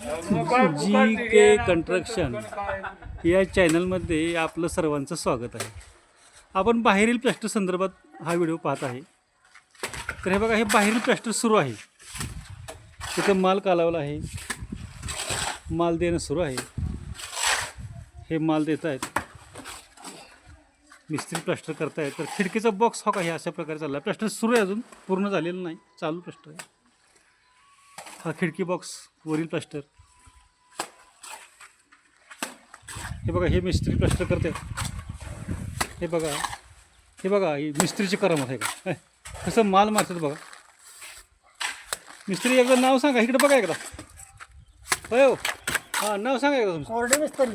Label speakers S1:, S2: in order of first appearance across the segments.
S1: जी के construction या चॅनलमध्ये आपलं सर्वांचं स्वागत आहे. आपण बाहेरील प्लॅस्टर संदर्भात हा व्हिडिओ पाहत आहे. तर हे बघा हे बाहेरील प्लॅस्टर सुरू आहे. तिथं माल कालावला आहे. माल देणं सुरू आहे. हे माल देत आहेत. मिस्त्री प्लॅस्टर करतायत. तर खिडकीचा बॉक्स हा काही अशा प्रकारे चालला आहे सुरू आहे अजून. पूर्ण झालेलं नाही. चालू प्लॅस्टर आहे. हा खिडकी बॉक्स वरील प्लास्टर हे बघा हे मिस्त्री प्लास्टर करते हे। बघा हे बघा ही मिस्त्रीची करामत आहे का? हे, कसं माल मारतात बघा। मिस्त्री एकदा नाव सांगा इकडे बघा एकदा। हो. हाँ नाव सांगा एकदा तुमचं।
S2: कोरडे मिस्त्री।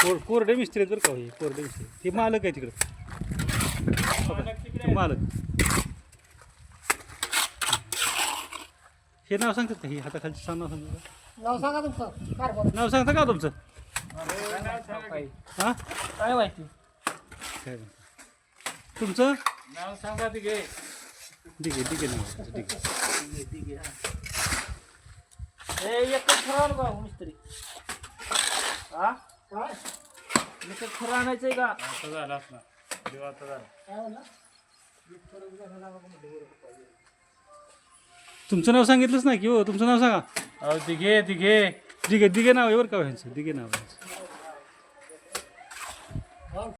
S1: कोर कोरडे मिस्त्री आहेत बरं का हे कोरडे मिस्त्री हे मालक आहे तिकडे बघा, ते मालक. हे नाव सांगतात का? हे हाताखालचं सांग नाव सांगतात का?
S2: नाव सांगा तुमचं.
S1: नाव सांगता का तुमचं? हां?
S2: काय माहिती?
S1: काय? म्हणता? तुमचं?
S3: नाव सांगा ते घे
S1: ठीक आहे ठीक आहे नाव ठीक आहे
S2: हे एकच ठरवलं का मिस्त्री हा? काय? एकच खरं आणायचंय का?
S3: आता झाला असणार. देव आता झाला.
S2: काय म्हणला?
S1: तुमचं नाव सांगितलंच नाही की हो तुमचं नाव सांगा.
S3: अहो ती घे ती घे
S1: दिघे दिघे नाव आहे बरं का ह्यांचं? दिघे नाव आहे.